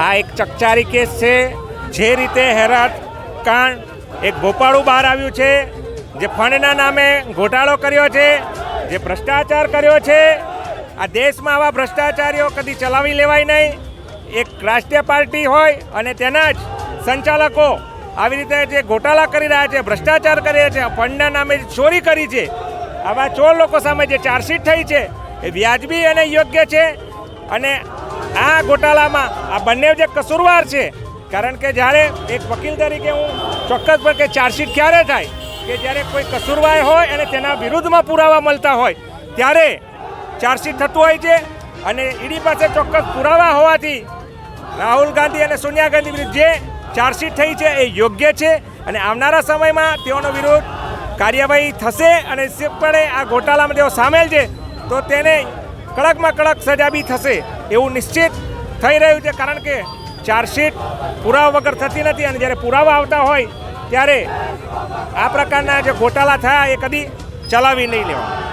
આ એક ચકચારી કેસ છે. જે રીતે હેરાત કાંડ એક ભોપાળું બહાર આવ્યું છે, જે ફંડના નામે ઘોટાળો કર્યો છે, જે ભ્રષ્ટાચાર કર્યો છે. આ દેશમાં આવા ભ્રષ્ટાચારીઓ કદી ચલાવી લેવાય નહીં. એક રાષ્ટ્રીય પાર્ટી હોય અને તેના જ સંચાલકો આવી રીતે જે ઘોટાળા કરી રહ્યા છે, ભ્રષ્ટાચાર કરી રહ્યા છે ફંડના નામે ચોરી કરી છે, આવા ચોર લોકો સામે જે ચાર્જશીટ થઈ છે, એ વ્યાજબી અને યોગ્ય છે. અને આ ગોટાળામાં આ બંને જે કસૂરવાર છે, કારણ કે જ્યારે એક વકીલ તરીકે હું ચોક્કસ પર કે ચાર્જશીટ ક્યારે થાય, કે જ્યારે કોઈ કસૂરવાર હોય અને તેના વિરુદ્ધમાં પુરાવા મળતા હોય, ત્યારે ચાર્જશીટ થતું હોય છે અને ઈડી પાસે ચોક્કસ પુરાવા હોવાથી રાહુલ ગાંધી અને સોનિયા ગાંધી વિરુદ્ધ જે ચાર્જશીટ થઈ છે એ યોગ્ય છે અને આવનારા સમયમાં તેઓનો વિરુદ્ધ કાર્યવાહી થશે અને નિશ્ચિતપણે આ ગોટાળામાં તેઓ સામેલ છે, તો તેને કડકમાં કડક સજા બી થશે. એવું નિશ્ચિત થઈ રહ્યું છે, કારણ કે ચાર્જશીટ પુરાવા વગર થતી નથી અને જ્યારે પુરાવા આવતા હોય ત્યારે આ પ્રકારના જે ગોટાલા થયા એ કદી ચલાવી નહીં લેવા.